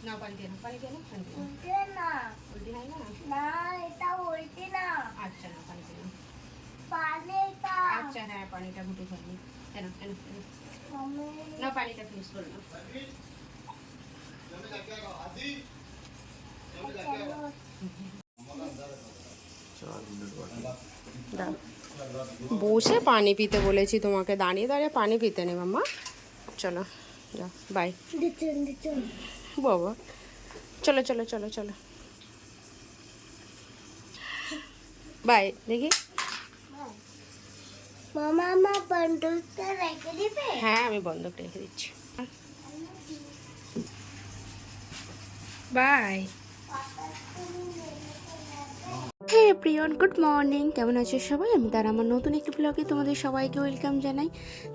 দিয়ে নাও পানি দিয়ে নাও উল্টে না উল্টি না না এটা উল্টে না আচ্ছা না পানি দিয়ে নাও পানিটা আচ্ছা হ্যাঁ পানিটা ঘুটে ফেলি এনো আমি না পানিটা ফিনিশ করে দাও বসে পানি পিতে বলেছি তোমাকে। দাঁড়িয়ে দাঁড়িয়ে পানি পিতে নেই মাম্মা। চলো যাও। বাই বাবা চলো চলো চলো চলো। বাই দেখি। মামা আমার রেখে দিবে? হ্যাঁ আমি বন্ধক রেখে দিচ্ছি। Bye. Hey Priyon good morning. কেমন আছো সবাই? আমি তার আমার নতুন একটি ব্লগে তোমাদের সবাইকে ওয়েলকাম জানাই।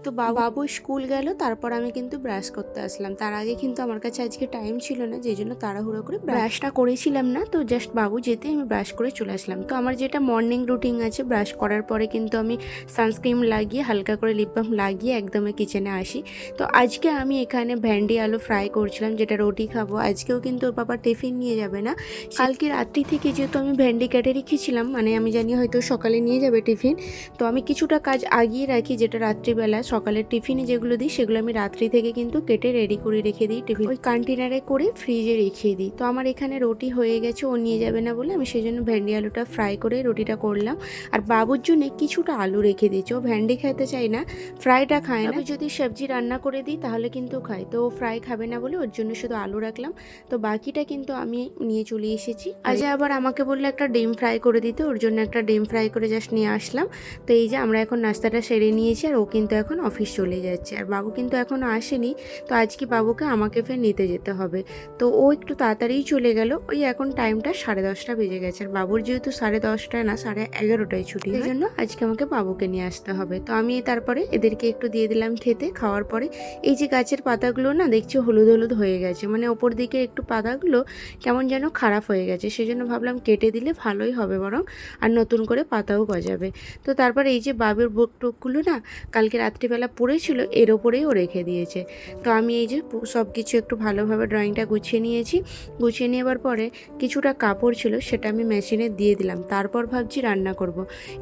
তো বাবু স্কুল গেল তারপর আমি কিন্তু ব্রাশ করতে আসলাম। তার আগে কিন্তু আমার কাছে আজকে টাইম ছিল না যে জন্য তাড়াহুড়ো করে ব্রাশটা করেছিলাম না তো জাস্ট বাবু যেতে আমি ব্রাশ করে চলে আসলাম। তো আমার যেটা মর্নিং রুটিন আছে ব্রাশ করার পরে কিন্তু আমি সানস্ক্রিন লাগিয়ে হালকা করে লিপ বাম লাগিয়ে একদমই কিচেনে আসি। তো আজকে আমি এখানে ভেন্ডি আলু ফ্রাই করছিলাম যেটা রুটি খাব। আজকেও কিন্তু ওর বাবা টিফিন নিয়ে যাবে না। কালকে রাত্রি থেকে যেহেতু আমি ভ্যান্ডি কেটে রেখেছিলাম মানে আমি জানি হয়তো সকালে নিয়ে যাবে টিফিন। তো আমি কিছুটা কাজ আগিয়ে রাখি, যেটা রাত্রিবেলা। সকালের টিফিনে যেগুলো দিই, সেগুলো আমি রাত্রি থেকে কিন্তু কেটে রেডি করে রেখে দিই, টিফিন ওই কন্টেনারে করে ফ্রিজে রেখে দিই। তো আমার এখানে রুটি হয়ে গেছে, ও নিয়ে যাবে না বলে আমি সেই জন্য ভেন্ডি আলুটা ফ্রাই করে রুটিটা করলাম। আর বাবুর জন্য কিছুটা আলু রেখে দিয়েছি। ও ভেন্ডি খেতে চায় না ফ্রাইটা খায় না। যদি সবজি রান্না করে দিই, তাহলে কিন্তু খায়। তো ও ফ্রাই খাবে না বলে ওর জন্য শুধু আলু রাখলাম। তো বাকিটা কিন্তু আমি নিয়ে চলে এসেছি। আজ আবার আমাকে বলল একটা ডিম ফ্রাই করে দিতে ওর জন্য একটা ডিম ফ্রাই করে জাস্ট নিয়ে আসলাম। তো এই যে আমরা এখন নাস্তাটা সেরে নিয়েছি আর ও কিন্তু এখন অফিস চলে যাচ্ছে। আর বাবু কিন্তু এখনও আসেনি তো আজকে বাবুকে আমাকে ফের নিতে যেতে হবে। তো ও একটু তাড়াতাড়িই চলে গেল ওই এখন টাইমটা সাড়ে দশটা বেজে গেছে। আর বাবুর যেহেতু সাড়ে দশটায় না সাড়ে এগারোটায় ছুটি এই জন্য আজকে আমাকে বাবুকে নিয়ে আসতে হবে। তো আমি তারপরে এদেরকে একটু দিয়ে দিলাম খেতে খাওয়ার পরে এই যে গাছের পাতাগুলো না দেখছি হলুদ হলুদ হয়ে গেছে। মানে ওপর দিকে একটু পাতাগুলো কেমন যেন খারাপ হয়ে গেছে সেই জন্য ভাবলাম কেটে দিলে ভালোই হবে। বরং আর নতুন করে পাতাও গজাবে। তো তারপর এই যে বাবের বুক টুকগুলো না কালকে রাত্রিবেলা পড়েছিল এর ওপরেই ও রেখে দিয়েছে। তো আমি এই যে সব কিছু একটু ভালোভাবে ড্রয়িংটা গুছিয়ে নিয়েছি। গুছিয়ে নেওয়ার পরে কিছুটা কাপড় ছিল সেটা আমি মেশিনে দিয়ে দিলাম। তারপর ভাবছি রান্না করব।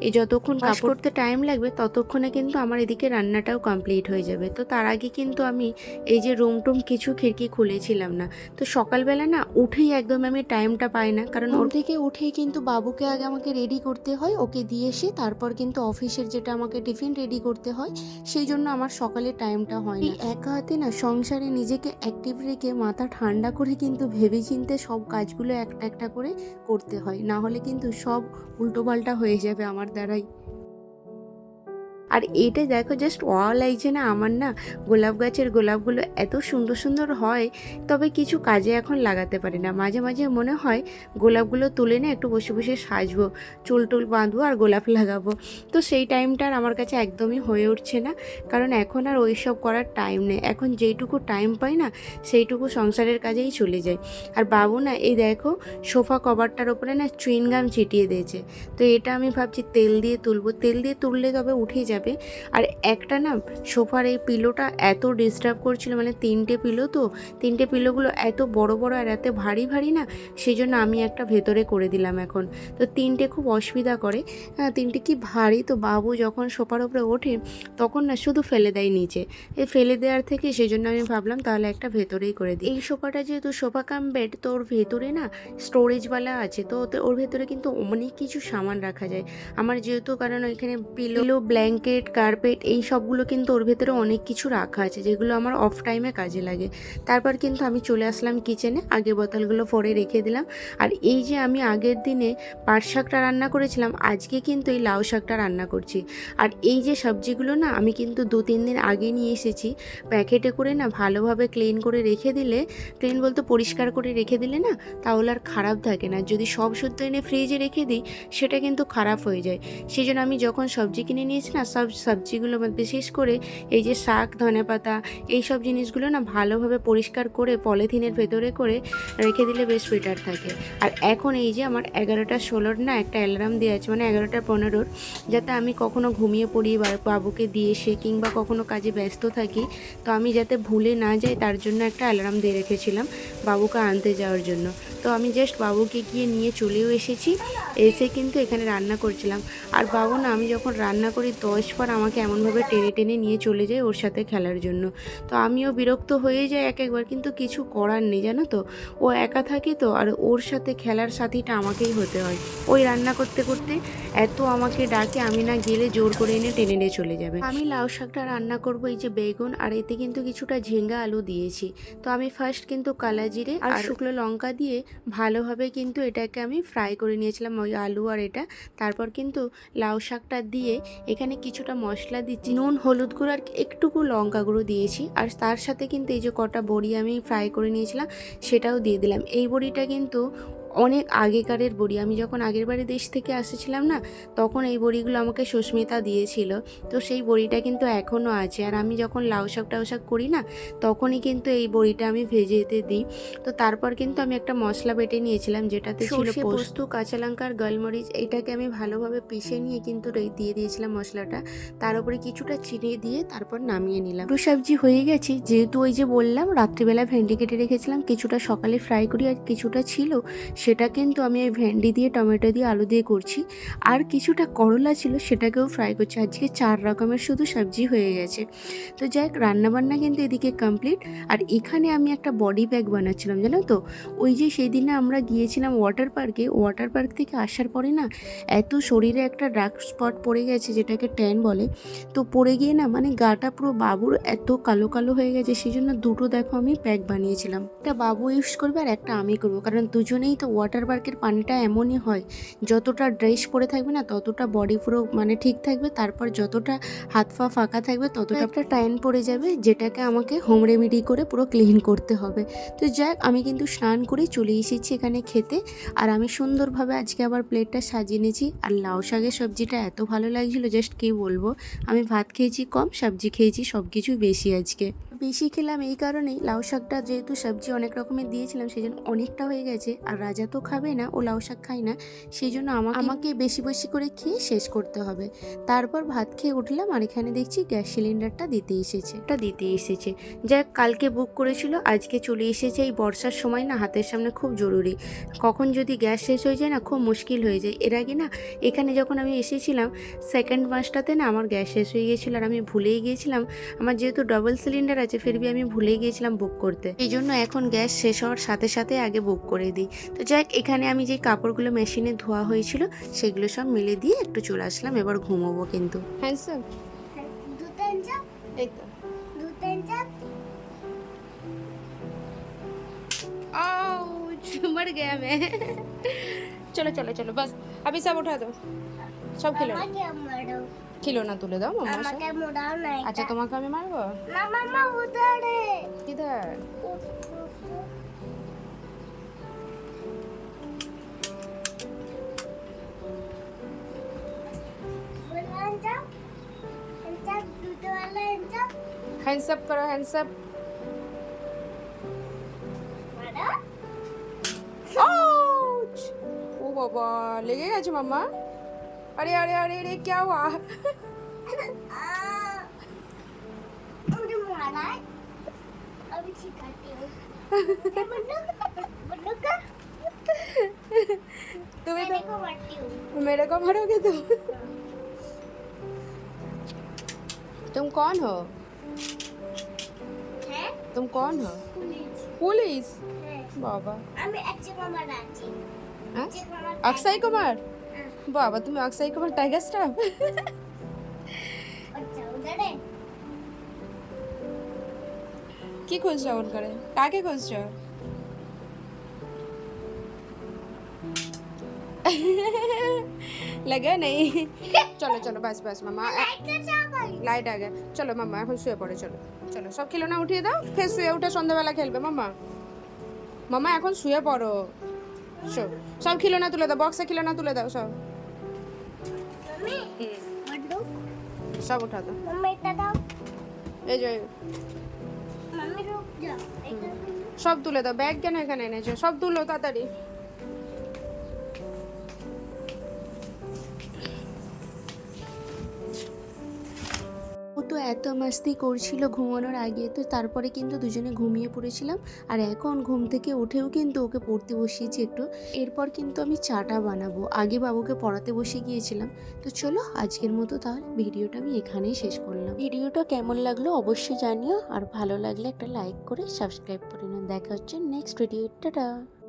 এই যতক্ষণ কাজ করতে টাইম লাগবে ততক্ষণে কিন্তু আমার এদিকে রান্নাটাও কমপ্লিট হয়ে যাবে। তো তার আগে কিন্তু আমি এই যে রুম টুম কিছু খিড়কি খুলেছিলাম না। তো সকালবেলা না উঠেই একদম আমি টাইমটা পাই না কারণ ওর থেকে উঠেই কিন্তু বাবুকে আগে আমাকে রেডি করতে হয়, ওকে দিয়ে এসে তারপর কিন্তু অফিসের যেটা আমাকে টিফিন রেডি করতে হয়, সেই জন্য আমার সকালে টাইমটা হয় না। একা হাতে না সংসারে নিজেকে অ্যাক্টিভ রেখে মাথা ঠান্ডা করে কিন্তু ভেবে চিনতে সব কাজগুলো একটা একটা করে করতে হয়। না হলে কিন্তু সব উল্টোপাল্টা হয়ে যাবে আমার দ্বারাই। আর এইটা দেখো জাস্ট ওয়া লাগছে না? আমার না গোলাপ গাছের গোলাপগুলো এত সুন্দর সুন্দর হয়, তবে কিছু কাজে এখন লাগাতে পারি না। মাঝে মাঝে মনে হয় গোলাপগুলো তুলে না একটু বসে বসে সাজবো, চুল টুল বাঁধবো আর গোলাপ লাগাবো। তো সেই টাইমটা আমার কাছে একদমই হয়ে উঠছে না, কারণ এখন আর ওই সব করার টাইম নেই। এখন যেইটুকু টাইম পাই না, সেইটুকু সংসারের কাজেই চলে যায় আর বাবু না, এই দেখো সোফা কভারটার ওপরে না চুইনগাম ছিটিয়ে দিয়েছে। তো এটা আমি ভাবছি তেল দিয়ে তুলবো। তেল দিয়ে তুললে তবে উঠে যাবে। আর একটা না, সোফার এই পিলোটা এত ডিস্টার্ব করছিল মানে তিনটে পিলো তো, তিনটে পিলোগুলো এত বড় বড় আর এত ভারী ভারী না সেই জন্য আমি একটা ভেতরে করে দিলাম এখন। তো তিনটে খুব অসুবিধা করে। হ্যাঁ তিনটে কি ভারী? তো বাবু যখন সোফার উপরে ওঠে, তখন না শুধু ফেলে দেয় নিচে। এই ফেলে দেওয়ার থেকে সেই জন্য আমি ভাবলাম তাহলে একটা ভেতরেই করে দিই। এই সোফাটা যেহেতু সোফা কাম বেড, তো ওর ভেতরে না স্টোরেজওয়ালা আছে, তো ওর ভেতরে কিন্তু অনেক কিছু সামান রাখা যায়। আমার যেহেতু কারণ ওইখানে পিলো ব্ল্যাঙ্কেট কার্পেট এই সবগুলো কিন্তু ওর ভেতরে অনেক কিছু রাখা আছে, যেগুলো আমার অফ টাইমে কাজে লাগে। তারপর কিন্তু আমি চলে আসলাম কিচেনে আগে বোতলগুলো ফোড়ে রেখে দিলাম। আর এই যে আমি আগের দিনে পাট শাকটা রান্না করেছিলাম, আজকে কিন্তু এই লাউ শাকটা রান্না করছি। আর এই যে সবজিগুলো না, আমি কিন্তু দু তিন দিন আগে নিয়ে এসেছি। প্যাকেটে করে না ভালোভাবে ক্লিন করে রেখে দিলে ক্লিন বলতে পরিষ্কার করে রেখে দিলে না, তাহলে আর খারাপ থাকে না। যদি সব শুদ্ধ এনে ফ্রিজে রেখে দিই, সেটা কিন্তু খারাপ হয়ে যায়। সেই জন্য আমি যখন সবজি কিনে নিয়েছি না সব সব সবজিগুলো বিশেষ করে এই যে শাক, ধনে পাতা, এই সব জিনিসগুলো না ভালোভাবে পরিষ্কার করে পলিথিনের ভেতরে করে রেখে দিলে বেশ বেটার থাকে। আর এখন এই যে আমার এগারোটা ষোলোর না একটা অ্যালার্ম দেওয়া আছে মানে এগারোটা পনেরোর, যাতে আমি কখনো ঘুমিয়ে পড়ি বা বাবুকে দিয়ে এসে কিংবা কখনো কাজে ব্যস্ত থাকি, তো আমি যাতে ভুলে না যাই তার জন্য একটা অ্যালার্ম দিয়ে রেখেছিলাম বাবুকে আনতে যাওয়ার জন্য। তো আমি জাস্ট বাবুকে গিয়ে নিয়ে চলেও এসেছি, এসে কিন্তু এখানে রান্না করছিলাম। আর বাবু না আমি যখন রান্না করি দশ বার আমাকে এমনভাবে টেনে টেনে নিয়ে চলে যায় ওর সাথে খেলার জন্য। তো আমিও বিরক্ত হয়ে যাই এক একবার কিন্তু কিছু করার নেই জানো তো? ও একা থাকে তো আর ওর সাথে খেলার সাথীটা আমাকেই হতে হয়। ওই রান্না করতে করতে এত আমাকে ডাকে আমি না গেলে জোর করে এনে টেনে নিয়ে চলে যাবে। আমি লাউ শাকটা রান্না করব এই যে বেগুন আর এতে কিন্তু কিছুটা ঝিঙ্গা আলু দিয়েছি। তো আমি ফার্স্ট কিন্তু কালা জিরে আর শুকনো লঙ্কা দিয়ে ভালোভাবে কিন্তু এটাকে আমি ফ্রাই করে নিয়েছিলাম ওই আলু আর এটা। তারপর কিন্তু লাউ শাকটা দিয়ে এখানে কিছুটা মশলা দিচ্ছি, নুন, হলুদ গুঁড়ো আর একটুকু লঙ্কা গুঁড়ো দিয়েছি। আর তার সাথে কিন্তু এই যে কটা বড়ি আমি ফ্রাই করে নিয়েছিলাম, সেটাও দিয়ে দিলাম। এই বড়িটা কিন্তু অনেক আগেকারের বড়ি। আমি যখন আগের বাড়ি দেশ থেকে এসেছিলাম না তখন এই বড়িগুলো আমাকে সুস্মিতা দিয়েছিল। তো সেই বড়িটা কিন্তু এখনও আছে। আর আমি যখন লাউ শাক টাউ শাক করি না তখনই কিন্তু এই বড়িটা আমি ভেজেতে দিই। তো তারপর কিন্তু আমি একটা মশলা বেটে নিয়েছিলাম যেটাতে ছিল পোস্ত। কাঁচা লঙ্কা আর গোলমরিচ। এইটাকে আমি ভালোভাবে পিষে নিয়ে কিন্তু দিয়ে দিয়েছিলাম মশলাটা। তার উপরে কিছুটা চিনি দিয়ে তারপর নামিয়ে নিলাম। একটু সবজি হয়ে গেছে। যেহেতু ওই যে বললাম রাত্রিবেলা ভেন্ডি কেটে রেখেছিলাম কিছুটা সকালে ফ্রাই করি আর কিছুটা ছিল। সেটা কিন্তু আমি ওই ভেন্ডি দিয়ে, টমেটো দিয়ে, আলু দিয়ে করছি। আর কিছুটা করলা ছিল সেটাকেও ফ্রাই করছি। আজকে চার রকমের শুধু সবজি হয়ে গেছে। তো যাই হোক, রান্নাবান্না কিন্তু এদিকে কমপ্লিট আর এখানে আমি একটা বডি প্যাক বানাচ্ছিলাম, জানো তো? ওই যে সেই দিনে আমরা গিয়েছিলাম ওয়াটার পার্কে ওয়াটার পার্ক থেকে আসার পরে না, এত শরীরে একটা ডার্ক স্পট পড়ে গেছে, যেটাকে ট্যান বলে। তো পড়ে গিয়ে না মানে গাটা পুরো বাবুর এত কালো কালো হয়ে গেছে। সেই জন্য দুটো দেখো আমি প্যাক বানিয়েছিলাম। একটা বাবু ইউজ করবে আর একটা আমি করব। কারণ দুজনেই তো ওয়াটার পার্কের পানিটা এমনই হয় যতটা ড্রেস পরে থাকবে না ততটা বডি পুরো মানে ঠিক থাকবে তারপর যতটা হাত পা ফাঁকা থাকবে ততটা একটা টাইম পড়ে যাবে যেটাকে আমাকে হোম রেমেডি করে পুরো ক্লিন করতে হবে। তো যাক আমি কিন্তু স্নান করে চলে এসেছি এখানে খেতে আর আমি সুন্দরভাবে আজকে আবার প্লেটটা সাজিয়ে নিয়েছি আর লাউ শাকের সবজিটা এত ভালো লাগছিল জাস্ট কী বলব আমি ভাত খেয়েছি কম সবজি খেয়েছি সব কিছুই বেশি আজকে। বেশি খেলাম এই কারণেই লাউ শাকটা যেহেতু সবজি অনেক রকমের দিয়েছিলাম সেই জন্য অনেকটা হয়ে গেছে। আর রাজা তো খাবে না ও লাউ শাক খায় না সেই জন্য আমাকে আমাকে বেশি বেশি করে খেয়ে শেষ করতে হবে। তারপর ভাত খেয়ে উঠলাম আর এখানে দেখছি গ্যাস সিলিন্ডারটা দিতে এসেছে। এটা দিতে এসেছে। যাক কালকে বুক করেছিল আজকে চলে এসেছে। এই বর্ষার সময় না হাতের সামনে খুব জরুরি। কখন যদি গ্যাস শেষ হয়ে যায় না খুব মুশকিল হয়ে যায়। এর আগে না এখানে যখন আমি এসেছিলাম সেকেন্ড মাসটাতে না আমার গ্যাস শেষ হয়ে গিয়েছিল আর আমি ভুলেই গিয়েছিলাম। আমার যেহেতু ডবল সিলিন্ডার আছে ফিরবি আমি ভুলেই গিয়েছিলাম বুক করতে। এই জন্য এখন গ্যাস শেষ হওয়ার সাথে সাথে আগে বুক করে দিই। তো যাক এখানে আমি যে কাপড়গুলো মেশিনে ধোয়া হয়েছিল সেগুলো সব মিলে দিয়ে একটু চলে আসলাম এবার ঘুমোবো কিন্তু। হ্যান্ডসাম দু তিন চাপ এই তো। मर गया मैं चलो चलो चलो बस अभी सब उठा दो সব খেলো আমাকে মারো খিলোনা তুলে দাও মামা আমাকে মোড়াও নাই আচ্ছা তোমাকে আমি মারবো না মামা উধারে কিধার বললাম চাপ চাপ দুটো वाला লেগে গেছে মামা আরে আরে আরে আরে क्या हुआ मुझे मारा है अभी सिखाती हूँ बन्नू बन्नू का তুমি मैं को मारती हूँ तो मेरे को मारोगे तुम तुम कौन हो है तुम कौन हो पुलिस पुलिस হ্যাঁ অক্ষয় কুমার। বাবা, তুমি অক্ষয় কুমার টাইগার স্টাফ কি খুঁজছো এমন করে? কাকে খুঁজছো? লাগে নেই। চলো চলো, বাস বাস, মামা। লাইট আগে। চলো, মামা, এখন শুয়ে পড়ে, চলো চলো। সব খেলনা উঠিয়ে দাও, ফের শুয়ে উঠে সন্ধ্যাবেলা খেলবে, মামা। মামা, এখন শুয়ে পড়ো। সব সব খিলোনা তুলে দাও বক্সে খিলোনা তুলে দাও সব সব উঠা দাও এই যে সব তুলে দাও ব্যাগ কেন এখানে এনেছো সব তুলো তাড়াতাড়ি এত মাস্তি করছিল ঘুমানোর আগে, তো তারপরে কিন্তু দুজনে ঘুমিয়ে পড়েছিলাম। আর এখন ঘুম থেকে উঠেও কিন্তু ওকে পড়তে বসিয়েছি একটু। এরপর কিন্তু আমি চাটা বানাবো। আগে বাবুকে পড়াতে বসে গিয়েছিলাম। তো চলো, আজকের মতো তাহলে ভিডিওটা আমি এখানেই শেষ করলাম। ভিডিওটা কেমন লাগল অবশ্যই জানিও। আর ভালো লাগলে একটা লাইক করে সাবস্ক্রাইব করে নিও। দেখা হচ্ছে নেক্সট ভিডিও টাটা!